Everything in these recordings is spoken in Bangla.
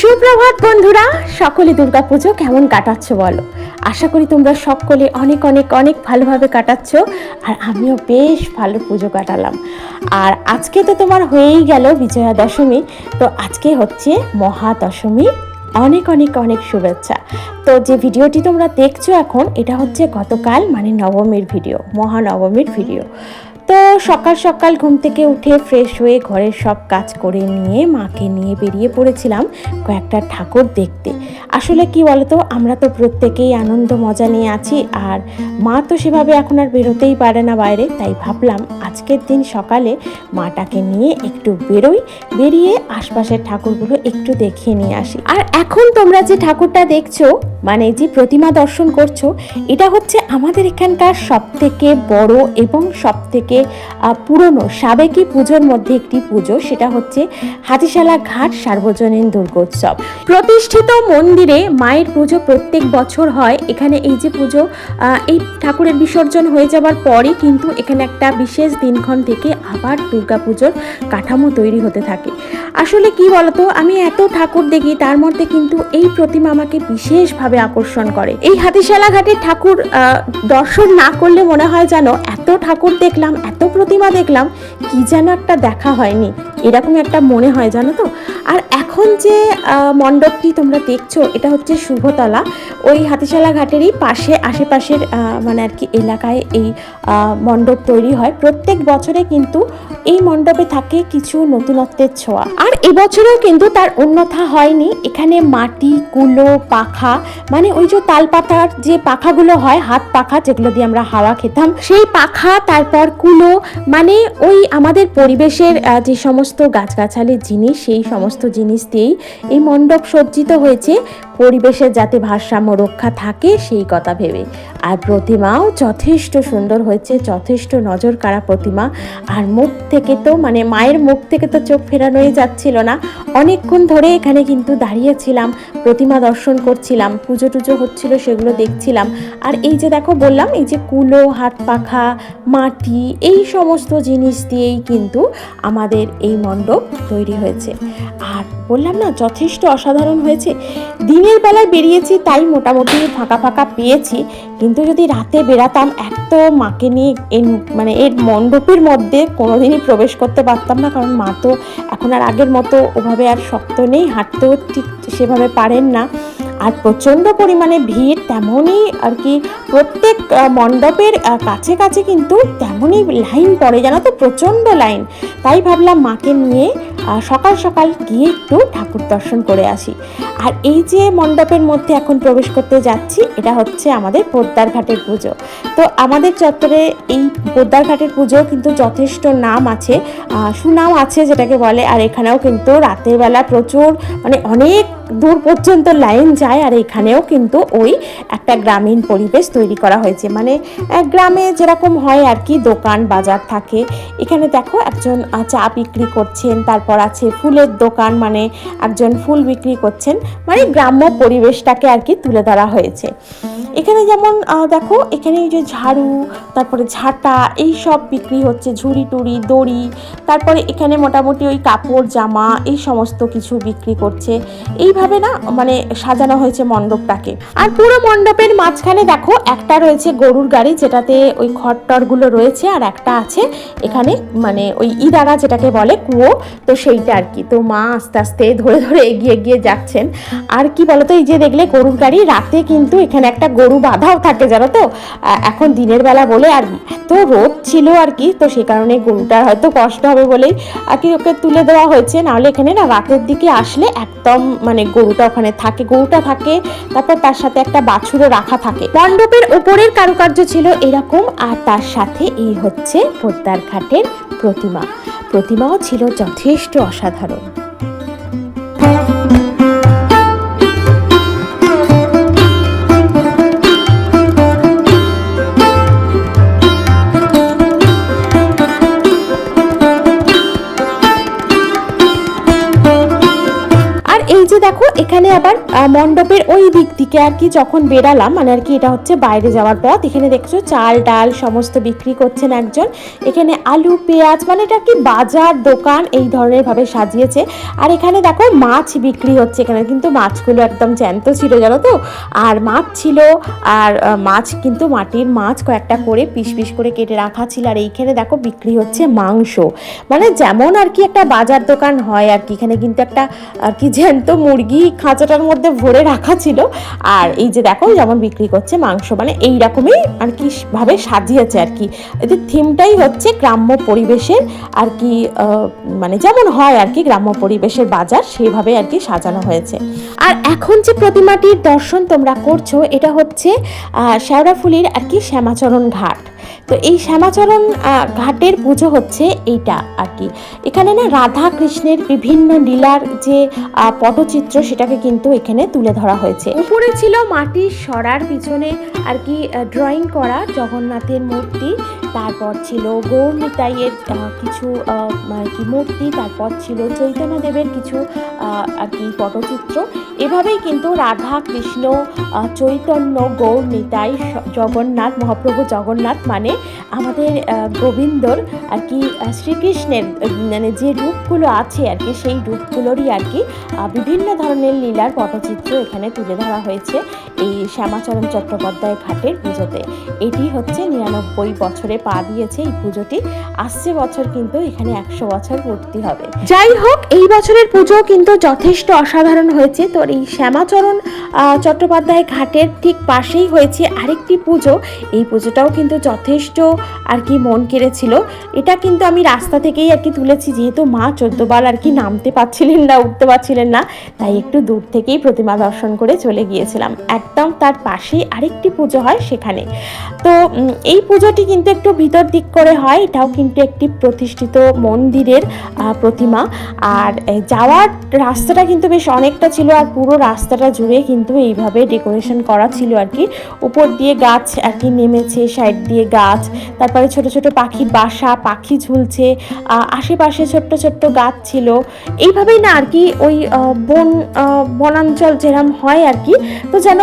সুপ্রভাত বন্ধুরা সকলে দুর্গাপুজো কেমন কাটাচ্ছ বলো? আশা করি তোমরা সকলে অনেক অনেক অনেক ভালোভাবে কাটাচ্ছ আর আমিও বেশ ভালো পুজো কাটালাম। আর আজকে তো তোমার হয়েই গেল বিজয়া দশমী, তো আজকে হচ্ছে মহা দশমী অনেক অনেক অনেক শুভেচ্ছা। তো যে ভিডিওটি তোমরা দেখছ এখন, এটা হচ্ছে গতকাল মানে নবমীর ভিডিও, মহানবমীর ভিডিও। তো সকাল সকাল ঘুম থেকে উঠে ফ্রেশ হয়ে ঘরের সব কাজ করে নিয়ে মাকে নিয়ে বেরিয়ে পড়েছিলাম কয়েকটা ঠাকুর দেখতে। আসলে কি বলতো, আমরা তো প্রত্যেকেই আনন্দ, মজা নিয়ে আছি আর মা তো সেভাবে এখন আর বেরোতেই পারে না বাইরে, তাই ভাবলাম আজকের দিন সকালে মাটাকে নিয়ে একটু বেরোই, বেরিয়ে আশপাশের ঠাকুরগুলো একটু দেখিয়ে নিয়ে আসি। আর এখন তোমরা যে ঠাকুরটা দেখছ মানে যে প্রতিমা দর্শন করছ, এটা হচ্ছে আমাদের এখানকার সবথেকে বড় এবং সব থেকে পুরনো সাবেকি পুজোর মধ্যে একটি পুজো, সেটা হচ্ছে হাতিশালা ঘাট সার্বজনীন দুর্গোৎসব। প্রতিষ্ঠিত মন্দিরে মায়ের পুজো প্রত্যেক বছর হয়। এখানে এই যে পুজো এই ঠাকুরের বিসর্জন হয়ে যাবার পরই কিন্তু এখানে একটা বিশেষ দিনক্ষণ থেকে আবার দুর্গাপুজোর কাঠামো তৈরি হতে থাকে। আসলে কি বলতো, আমি এত ঠাকুর দেখি, তার মধ্যে কিন্তু এই প্রতিমা আমাকে বিশেষভাবে আকর্ষণ করে। এই হাতিশালা ঘাটের ঠাকুর দর্শন না করলে মনে হয় যেন এত ঠাকুর দেখলাম এত প্রতিমা দেখলাম কি যেন একটা দেখা হয়নি। এরকম একটা মনে হয়, জানো তো? আর এখন যে মণ্ডপটি তোমরা দেখছ, এটা হচ্ছে শুভতলা। ওই হাতিশালা ঘাটেরই পাশে, আশেপাশের মানে আর কি এলাকায় এই মণ্ডপ তৈরি হয়। প্রত্যেক বছরে কিন্তু এই মণ্ডপে থাকে কিছু নতুনত্বের ছোঁয়া। আর এবছরেও কিন্তু তার অন্যথা হয়নি। এখানে মাটি, কুলো, পাখা মানে ওই যে তালপাতার যে পাখাগুলো হয়, হাত পাখা যেগুলো দিয়ে আমরা হাওয়া খেতাম, সেই পাখা, তারপর কুলো মানে ওই আমাদের পরিবেশের যে সমস্ত গাছগাছালির জিনিস সেই সমস্ত জিনিস দিয়েই এই মণ্ডপ সজ্জিত হয়েছে। পরিবেশের যাতে ভারসাম্য রক্ষা থাকে, সেই কথা ভেবে। আর প্রতিমাও যথেষ্ট সুন্দর হয়েছে, যথেষ্ট নজর কাড়া প্রতিমা। আর মুখ থেকে তো মানে মায়ের মুখ থেকে তো চোখ ফেরানোই যাচ্ছিল না। অনেকক্ষণ ধরে এখানে কিন্তু দাঁড়িয়েছিলাম, প্রতিমা দর্শন করছিলাম, পুজো টুজো হচ্ছিল, সেগুলো দেখছিলাম। আর এই যে দেখো, বললাম, এই যে কুলো, হাত পাখা, মাটি, এই সমস্ত জিনিস দিয়েই কিন্তু আমাদের এই মণ্ডপ তৈরি হয়েছে। আর বললাম না, যথেষ্ট অসাধারণ হয়েছে। দিনের বেলায় বেরিয়েছি তাই মোটামুটি ফাঁকা ফাঁকা পেয়েছি। কিন্তু যদি রাতে বেরাতাম এক তো মাকে নিয়ে এই মানে এর মণ্ডপের মধ্যে কোনোদিনই প্রবেশ করতে পারতাম না। কারণ মা তো এখন আর আগের মতো ওভাবে আর শক্ত নেই, হাঁটতেও ঠিক সেভাবে পারেন না। আর প্রচণ্ড পরিমাণে ভিড়, তেমনই আর কি প্রত্যেক মণ্ডপের কাছে কাছে কিন্তু তেমনই লাইন পড়ে, জানো তো? প্রচণ্ড লাইন। তাই ভাবলাম মাকে নিয়ে সকাল সকাল গিয়ে একটু ঠাকুর দর্শন করে আসি। আর এই যে মণ্ডপের মধ্যে এখন প্রবেশ করতে যাচ্ছি, এটা হচ্ছে আমাদের পোদ্দার ঘাটের পুজো। তো আমাদের চত্বরে এই পোদ্দার ঘাটের পুজো কিন্তু যথেষ্ট নাম আছে। সুনাম আছে যেটাকে বলে, আর এখানেও কিন্তু রাতের বেলা প্রচুর মানে অনেক দূর পর্যন্ত লাইন যায় আর এখানেও কিন্তু ওই একটা গ্রামীণ পরিবেশ তৈরি করা হয়েছে। মানে গ্রামে যেরকম হয় আর কি, দোকান, বাজার থাকে। এখানে দেখো একজন চা বিক্রি করছেন, তারপর আছে ফুলের দোকান মানে একজন ফুল বিক্রি করছেন। মানে গ্রাম্য পরিবেশটাকে আর কি তুলে ধরা হয়েছে। এখানে যেমন দেখো এখানে এই যে ঝাড়ু, তারপরে ঝাঁটা, এই সব বিক্রি হচ্ছে, ঝুড়ি টুড়ি, দড়ি, তারপরে এখানে মোটামুটি ওই কাপড়, জামা, এই সমস্ত কিছু বিক্রি করছে। এইভাবে না মানে সাজানো হয়েছে মণ্ডপটাকে। আর পুরো মণ্ডপের মাঝখানে দেখো, একটা রয়েছে গরুর গাড়ি, যেটাতে ওই খড়টরগুলো রয়েছে আর একটা আছে এখানে মানে ওই ইদারা যেটাকে বলে, কুয়ো, তো সেইটা আর কি। তো মা আস্তে আস্তে ধরে ধরে এগিয়ে এগিয়ে যাচ্ছেন। আর কি বলতো, এই যে দেখলে গরুর গাড়ি, রাতে কিন্তু এখানে একটা গরু বাঁধাও থাকে, জানো তো? এখন দিনের বেলা বলে আর এত রোদ ছিল আর কি, তো সেই কারণে গরুটার হয়তো কষ্ট হবে বলেই আর কি ওকে তুলে দেওয়া হয়েছে। নাহলে এখানে না, রাতের দিকে আসলে একদম মানে গরুটা ওখানে থাকে, গরুটা থাকে, তারপর তার সাথে একটা বাছুরও রাখা থাকে। মণ্ডপের ওপরের কারুকার্য ছিল এরকম, আর তার সাথে এই হচ্ছে পোদ্দার ঘাটের প্রতিমা। প্রতিমাও ছিল যথেষ্ট অসাধারণ। আহ, মণ্ডপের ওই দিক থেকে আর কি যখন বেরালাম মানে আর কি এটা হচ্ছে বাইরে যাওয়ার পথ এখানে দেখছ চাল ডাল সমস্ত বিক্রি করছেন একজন। এখানে আলু পেঁয়াজ মানে এটা কি বাজার দোকান এই ধরনের ভাবে সাজিয়েছে। আর এখানে দেখো মাছ বিক্রি হচ্ছে এখানে কিন্তু মাছগুলো একদম জ্যান্ত ছিল জানো তো? আর মাছ ছিল আর মাছ কিন্তু মাটির মাছ কয়েকটা করে পিস পিস করে কেটে রাখা ছিল আর এইখানে দেখো বিক্রি হচ্ছে মাংস। মানে যেমন আর কি একটা বাজার দোকান হয় আর কি এখানে কিন্তু একটা আর কি জ্যান্ত মুরগি খাঁচাটার মধ্যে ভরে রাখা ছিল। আর এই যে দেখো যেমন বিক্রি করছে মাংস মানে এই রকমই আর কি ভাবে সাজিয়েছে আর কি। এদের থিমটাই হচ্ছে গ্রাম্য পরিবেশের আর কি মানে যেমন হয় আর কি, গ্রাম্য পরিবেশের বাজার সেইভাবে আর কি সাজানো হয়েছে। আর এখন যে প্রতিমাটির দর্শন তোমরা করছ, এটা হচ্ছে শেওড়াফুলির আর কি শ্যামাচরণ ঘাট। তো এই শ্যামাচরণ ঘাটের পুজো হচ্ছে এইটা আর কি। এখানে না রাধা কৃষ্ণের বিভিন্ন লীলার যে পটচিত্র সেটাকে কিন্তু এখানে তুলে ধরা হয়েছে। উপরে ছিল মাটির সরার পিছনে আর কি ড্রয়িং করা জগন্নাথের মূর্তি। তারপর ছিল গৌর নিতাইয়ের কিছু কি মূর্তি। তারপর ছিল চৈতন্যদেবের কিছু আর কি পটচিত্র। এভাবেই কিন্তু রাধা কৃষ্ণ চৈতন্য গৌর নিতাই জগন্নাথ, মহাপ্রভু জগন্নাথ মানে আমাদের গোবিন্দর আর কি শ্রীকৃষ্ণের মানে যে রূপগুলো আছে আর কি, সেই রূপগুলোরই আর কি বিভিন্ন ধরনের লীলার পটচিত্র এখানে তুলে ধরা হয়েছে এই শ্যামাচরণ চট্টোপাধ্যায় ঘাটের পুজোতে। এটি হচ্ছে নিরানব্বই বছরে পা দিয়েছে এই পুজোটি। আসছে বছর কিন্তু এখানে একশো বছর পূর্তি হবে। যাই হোক, এই বছরের পুজো কিন্তু যথেষ্ট অসাধারণ হয়েছে। তো এই শ্যামাচরণ চট্টোপাধ্যায় ঘাটের ঠিক পাশেই হয়েছে আরেকটি পুজো। এই পুজোটাও কিন্তু যথেষ্ট আর কি মন কেড়েছিল, এটা কিন্তু আমি রাস্তা থেকেই আর কি তুলেছি, যেহেতু মা চোদ্দবার আর কি নামতে পারছিলেন না, উঠতে পারছিলেন না, তাই একটু দূর থেকেই প্রতিমা দর্শন করে চলে গিয়েছিলাম। একদম তার পাশেই আরেকটি পুজো হয় সেখানে। তো এই পুজোটি কিন্তু একটু ভিতর দিক করে হয়, এটাও কিন্তু একটি প্রতিষ্ঠিত মন্দিরের প্রতিমা। আর যাওয়ার রাস্তাটা কিন্তু বেশ অনেকটা ছিল, আর পুরো রাস্তাটা জুড়ে কিন্তু এইভাবে ডেকোরেশন করা ছিল আর কি। উপর দিয়ে গাছ আর কি নেমেছে, সাইড দিয়ে গাছ তারপরে ছোট ছোট পাখির বাসা, পাখি ঝুলছে আশেপাশে ছোট্ট ছোট্ট গাছ ছিল। এইভাবেই না আর কি ওই বন বনাঞ্চল যেরম হয় আর কি, তো যেন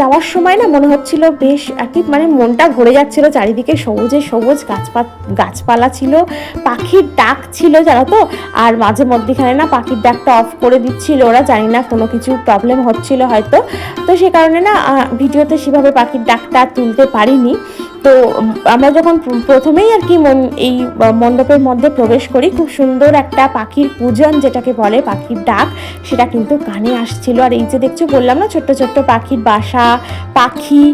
যাওয়ার সময় না মনে হচ্ছিল বেশ আর কি মানে মনটা ভরে যাচ্ছিল, চারিদিকে সবুজে সবুজ গাছপাত গাছপালা ছিল, পাখির ডাক ছিল জানো তো, আর মাঝে মধ্যেখানে না পাখির ডাকটা অফ করে দিচ্ছিল ওরা, জানি না কোনো কিছু প্রবলেম হচ্ছিল হয়তো, তো সে কারণে না ভিডিওতে সেভাবে পাখির ডাকটা তুলতে পারিনি। তো আমরা যখন প্রথমেই আর কি এই মণ্ডপের মধ্যে প্রবেশ করি, খুব সুন্দর একটা পাখির পূজন যেটাকে বলে পাখির ডাক, সেটা কিন্তু কানে আসছিল। আর এই যে দেখছ, বললাম না, ছোট্ট ছোট্ট পাখির বাসা, পাখি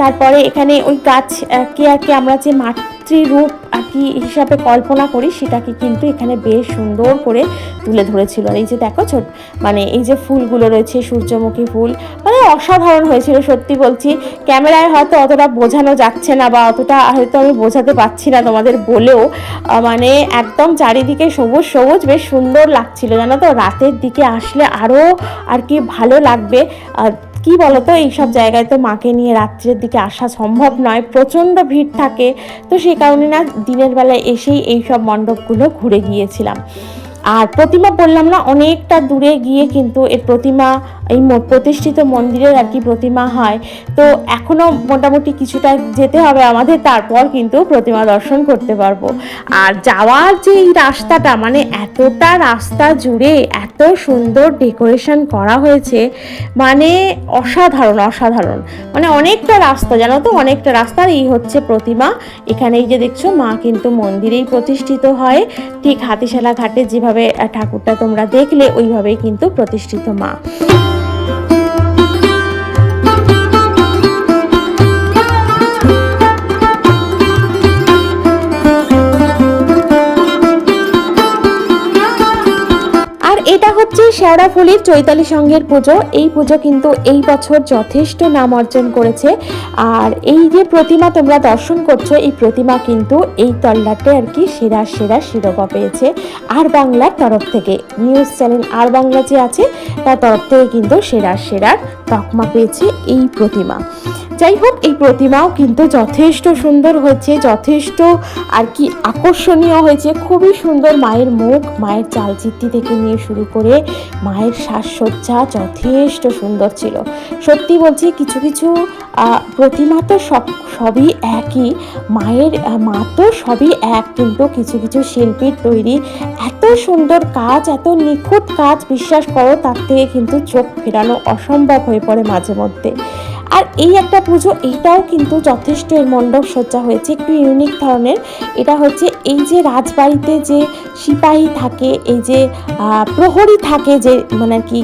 তারপরে এখানে ওই গাছ কে আর কি আমরা যে মাতৃরূপ আর কি হিসাবে কল্পনা করি, সেটাকে কিন্তু এখানে বেশ সুন্দর করে তুলে ধরেছিল। আর এই যে দেখো ছোট মানে এই যে ফুলগুলো রয়েছে, সূর্যমুখী ফুল মানে অসাধারণ হয়েছিল সত্যি বলছি। ক্যামেরায় হয়তো অতটা বোঝানো যাচ্ছে না বা অতটা হয়তো আমি বোঝাতে পারছি না তোমাদের বলেও মানে একদম চারিদিকে সবুজ সবুজ, বেশ সুন্দর লাগছিল। জানো তো, রাতের দিকে আসলে আরও আর কি ভালো লাগবে। কি বলতো, এইসব জায়গায় তো মাকে নিয়ে রাত্রের দিকে আসা সম্ভব নয়, প্রচণ্ড ভিড় থাকে। তো সেই কারণে না, দিনের বেলায় এসেই এইসব মণ্ডপগুলো ঘুরে গিয়েছিলাম। আর প্রতিমা বললাম না, অনেকটা দূরে গিয়ে কিন্তু এর প্রতিমা, এই প্রতিষ্ঠিত মন্দিরের আর কি প্রতিমা হয়। তো এখনও মোটামুটি কিছুটা যেতে হবে আমাদের, তারপর কিন্তু প্রতিমা দর্শন করতে পারব। আর যাওয়ার যে এই রাস্তাটা মানে এতটা রাস্তা জুড়ে এত সুন্দর ডেকোরেশন করা হয়েছে মানে অসাধারণ অসাধারণ। মানে অনেকটা রাস্তা, জানো তো? অনেকটা রাস্তা এই হচ্ছে প্রতিমা। এখানেই যে দেখছ, মা কিন্তু মন্দিরেই প্রতিষ্ঠিত হয়। ঠিক হাতিশালা ঘাটে যেভাবে আহ, ঠাকুরটা তোমরা দেখলে ওইভাবেই কিন্তু প্রতিষ্ঠিত মা। শেওড়াফুলির চৈতালি সংঘের পুজো। এই পুজো কিন্তু এই বছর যথেষ্ট নাম অর্জন করেছে। আর এই যে প্রতিমা তোমরা দর্শন করছ, এই প্রতিমা কিন্তু এই তল্লাটে আর কি সেরা সেরা শিরোপা পেয়েছে। আর বাংলার তরফ থেকে, নিউজ চ্যানেল আর বাংলা যে আছে, তার তরফ থেকে কিন্তু সেরা সেরার তকমা পেয়েছে এই প্রতিমা। যাই হোক এই প্রতিমাও কিন্তু যথেষ্ট সুন্দর হয়েছে, যথেষ্ট আর কি আকর্ষণীয় হয়েছে। খুবই সুন্দর মায়ের মুখ, মায়ের চালচিত্রি থেকে নিয়ে শুরু করে মায়ের সাজসজ্জা যথেষ্ট সুন্দর ছিল। সত্যি বলছি, কিছু কিছু প্রতিমা তো সব, সবই একই। মায়ের মা তো সবই এক, কিন্তু কিছু কিছু শিল্পীর তৈরি। এত সুন্দর কাজ, এত নিখুঁত কাজ, বিশ্বাস করো, তার থেকে কিন্তু চোখ ফেরানো অসম্ভব হয়ে পড়ে মাঝে মধ্যে। আর এই একটা পুজো, এটাও কিন্তু যথেষ্ট এর মণ্ডপ সজ্জা হয়েছে। একটু ইউনিক ধরনের। এটা হচ্ছে এই যে রাজবাড়িতে যে সিপাহী থাকে, এই যে প্রহরী থাকে, যে মানে আর কি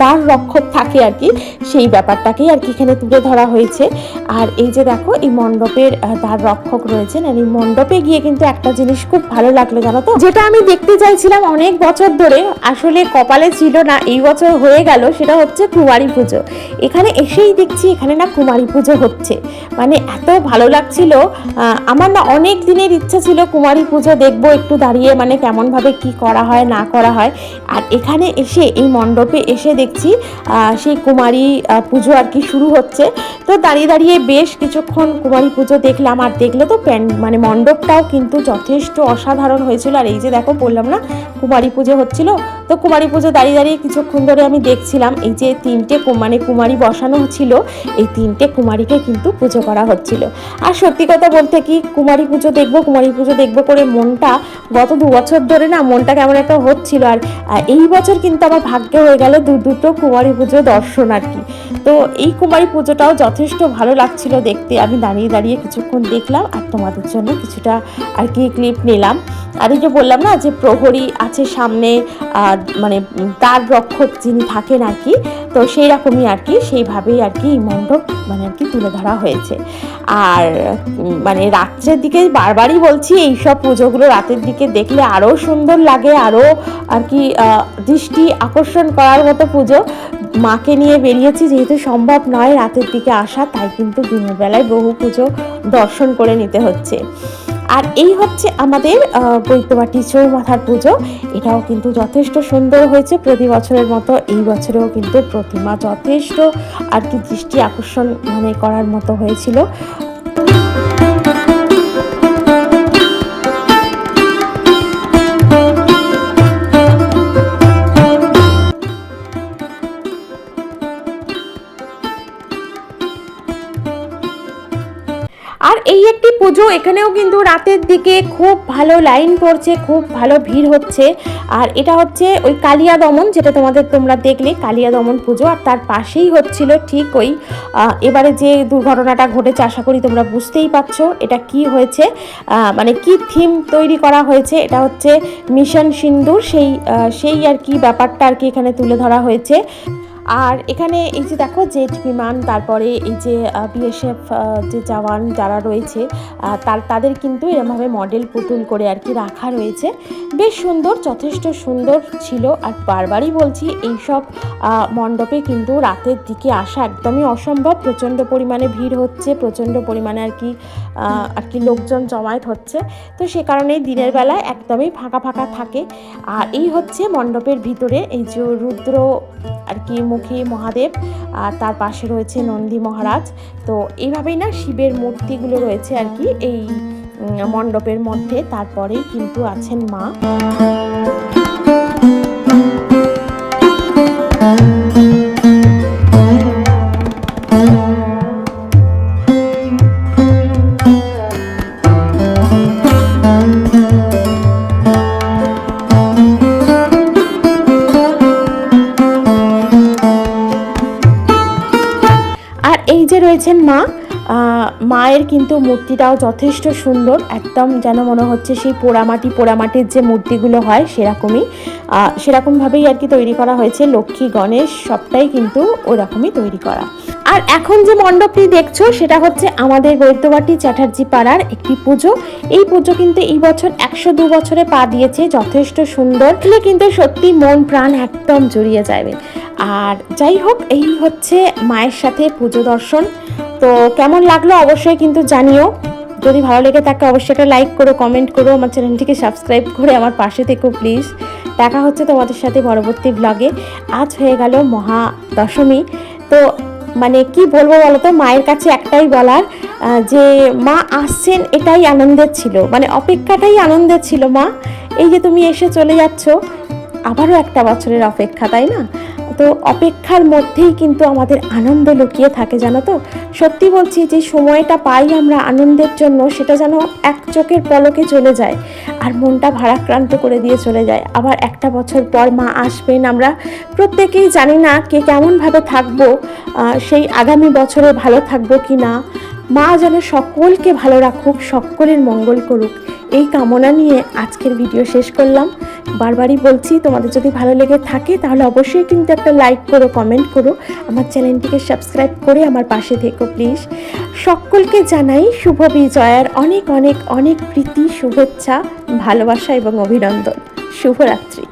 দ্বার রক্ষক থাকে আর কি, সেই ব্যাপারটাকেই আর কি এখানে তুলে ধরা হয়েছে। আর এই যে দেখো, এই মণ্ডপের দ্বার রক্ষক রয়েছেন আর এই মণ্ডপে গিয়ে কিন্তু একটা জিনিস খুব ভালো লাগল, জানো তো? যেটা আমি দেখতে চাইছিলাম অনেক বছর ধরে, আসলে কপালে ছিল না, এই বছর হয়ে গেল, সেটা হচ্ছে কুমারী পুজো। এখানে এসেই দেখছি, এখানে না কুমারী পুজো হচ্ছে। মানে এত ভালো লাগছিল আমার না অনেক দিনের ইচ্ছা ছিল কুমারী পুজো দেখব, একটু দাঁড়িয়ে মানে কেমনভাবে কি করা হয়, না করা হয়। আর এখানে এসে, এই মণ্ডপে এসে দেখছি সেই কুমারী পুজো আর কি শুরু হচ্ছে। তো দাঁড়িয়ে দাঁড়িয়ে বেশ কিছুক্ষণ কুমারী পুজো দেখলাম, আর দেখলে তো প্যান মানে মণ্ডপটাও কিন্তু যথেষ্ট অসাধারণ হয়েছিল। আর এই যে দেখো, বললাম না, কুমারী পুজো হচ্ছিল। তো কুমারী পুজো দাঁড়িয়ে দাঁড়িয়ে কিছুক্ষণ ধরে আমি দেখছিলাম, এই যে তিনটে মানে কুমারী বসানো ছিল, এই তিনটে কুমারীকে কিন্তু পুজো করা হচ্ছিল। আর সত্যি কথা বলতে কি, কুমারী পুজো দেখব, কুমারী পুজো দেখব করে মনটা গত দু বছর ধরে না মনটা কেমন একটা হচ্ছিল। আর এই বছর কিন্তু আমার ভাগ্য হয়ে গেল দু দুটো কুমারী পুজো দর্শন আর কি। তো এই কুমারী পুজোটাও যথেষ্ট ভালো লাগছিল দেখতে। আমি দাঁড়িয়ে দাঁড়িয়ে কিছুক্ষণ দেখলাম আর তোমাদের জন্য কিছুটা আর কি ক্লিপ নিলাম। আর এই যে বললাম না যে প্রহরী আছে সামনে মানে তার রক্ষক যিনি থাকেন আর কি, তো সেই রকমই আর কি, সেইভাবেই আর কি এই মণ্ডপ মানে আর কি তুলে ধরা হয়েছে। আর মানে রাত্রের দিকে বারবারই বলছি এই সব পুজোগুলো রাতের দিকে দেখলে আরও সুন্দর লাগে আরও আর কি দৃষ্টি আকর্ষণ করার মতো পুজো। মাকে নিয়ে বেরিয়েছি, যেহেতু সম্ভব নয় রাতের দিকে আসা, তাই কিন্তু দিনের বেলায় বহু পুজো দর্শন করে নিতে হচ্ছে। আর এই হচ্ছে আমাদের বৈদ্যবাটি চৌমাথার পুজো। এটাও কিন্তু যথেষ্ট সুন্দর হয়েছে, প্রতি বছরের মতো এই বছরেও কিন্তু প্রতিমা যথেষ্ট আর কি দৃষ্টি আকর্ষণ মানে করার মতো হয়েছিল। পুজো এখানেও কিন্তু রাতের দিকে খুব ভালো লাইন পড়ছে, খুব ভালো ভিড় হচ্ছে। আর এটা হচ্ছে ওই কালিয়া দমন, যেটা তোমাদের তোমরা দেখলে, কালিয়া দমন পুজো। আর তার পাশেই হচ্ছিল ঠিক ওই এবারে যে দুর্ঘটনাটা ঘটেছে, আশা করি তোমরা বুঝতেই পারছ এটা কি হয়েছে। মানে কি থিম তৈরি করা হয়েছে, এটা হচ্ছে মিশন সিন্দুর। সেই সেই আর কি ব্যাপারটা আর কি এখানে তুলে ধরা হয়েছে। আর এখানে এই যে দেখো জেট বিমান, তারপরে এই যে বিএসএফ যে জওয়ান যারা রয়েছে তার, তাদের কিন্তু এরমভাবে মডেল পুতুল করে আর কি রাখা রয়েছে। বেশ সুন্দর, যথেষ্ট সুন্দর ছিল। আর বারবারই বলছি, এইসব মণ্ডপে কিন্তু রাতের দিকে আসা একদমই অসম্ভব। প্রচণ্ড পরিমাণে ভিড় হচ্ছে, প্রচণ্ড পরিমাণে আর কি আর কি লোকজন জমায়েত হচ্ছে। তো সে কারণেই দিনের বেলায় একদমই ফাঁকা ফাঁকা থাকে। আর এই হচ্ছে মণ্ডপের ভিতরে এই যে রুদ্র আর কি মুখী মহাদেব আর তার পাশে রয়েছে নন্দী মহারাজ। তো এইভাবেই না শিবের মূর্তিগুলো রয়েছে আর কি, এই মণ্ডপের মধ্যে। তারপরেই কিন্তু আছেন মা। কিন্তু মূর্তিটাও যথেষ্ট সুন্দর। একদম যেন মনে হচ্ছে সেই পোড়ামাটি, পোড়ামাটির যে মূর্তিগুলো হয় সেরকমই। সেরকমভাবেই আর কি তৈরি করা হয়েছে। লক্ষ্মী, গণেশ, সবটাই কিন্তু ওরকমই তৈরি করা। আর এখন যে মণ্ডপটি দেখছ, সেটা হচ্ছে আমাদের বৈদ্যবাটি চ্যাটার্জি পাড়ার একটি পুজো। এই পুজো কিন্তু এই বছর একশো দু বছরে পা দিয়েছে, যথেষ্ট সুন্দর। কিন্তু সত্যি মন প্রাণ একদম জড়িয়ে যাবে। আর যাই হোক, এই হচ্ছে মায়ের সাথে পুজো দর্শন। তো কেমন লাগল অবশ্যই কিন্তু জানিও। যদি ভালো লেগে থাকে, অবশ্যই একটা লাইক করো কমেন্ট করো, আমার চ্যানেলটিকে সাবস্ক্রাইব করে আমার পাশে থেকো প্লিজ দেখা হচ্ছে তোমাদের সাথে পরবর্তী ব্লগে আজ হয়ে গেল মহা দশমী তো মানে কি বলব বলো তো মায়ের কাছে একটাই বলার যে মা আসছেন এটাই আনন্দের ছিল। মানে অপেক্ষাটাই আনন্দের ছিল মা। এই যে তুমি এসে চলে যাচ্ছ, আবারও একটা বছরের অপেক্ষা, তাই না? তো অপেক্ষার মধ্যেই কিন্তু আমাদের আনন্দ লুকিয়ে থাকে, জানো তো? সত্যি বলছি, যে সময়টা পাই আমরা আনন্দের জন্য, সেটা যেন এক চোখের পলকে চলে যায় আর মনটা ভারাক্রান্ত করে দিয়ে চলে যায়। আবার একটা বছর পর মা আসবেন, আমরা প্রত্যেকেই জানি না কে কেমনভাবে থাকব সেই আগামী বছরে ভালো থাকব কি না। মা যেন সকলকে ভালো রাখুক, সকলের মঙ্গল করুক। এই কামনা নিয়ে আজকের ভিডিও শেষ করলাম। বারবারই বলছি, তোমাদের যদি ভালো লেগে থাকে, তাহলে অবশ্যই কিন্তু একটা লাইক করো কমেন্ট করো। আমার চ্যানেলটিকে সাবস্ক্রাইব করে আমার পাশে থেকো প্লিজ সকলকে জানাই শুভ বিজয়ার অনেক অনেক অনেক প্রীতি, শুভেচ্ছা, ভালোবাসা এবং অভিনন্দন। শুভরাত্রি।